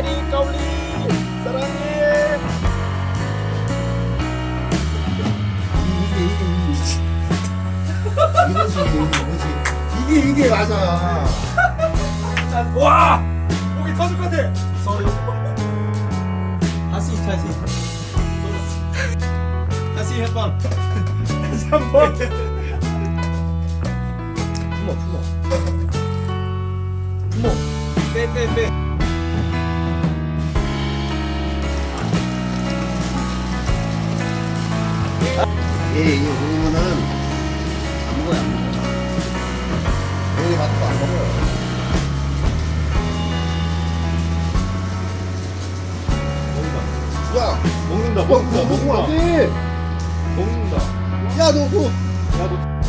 아리 까울리. 사랑해. 이거지 이거지 이게 이게 맞아. 와! 목이 터질 것 같아. Sorry. 다시 다시. 다시 해방 다시 한번. 품어 품어. 품어. 빼빼빼. 예, 이거 보면은 안 먹어요, 안 먹어. 여기 맛도 안 먹어요. 야, 먹는다, 너, 너 먹으면 안 돼. 먹는다. 야, 너, 너. 야, 너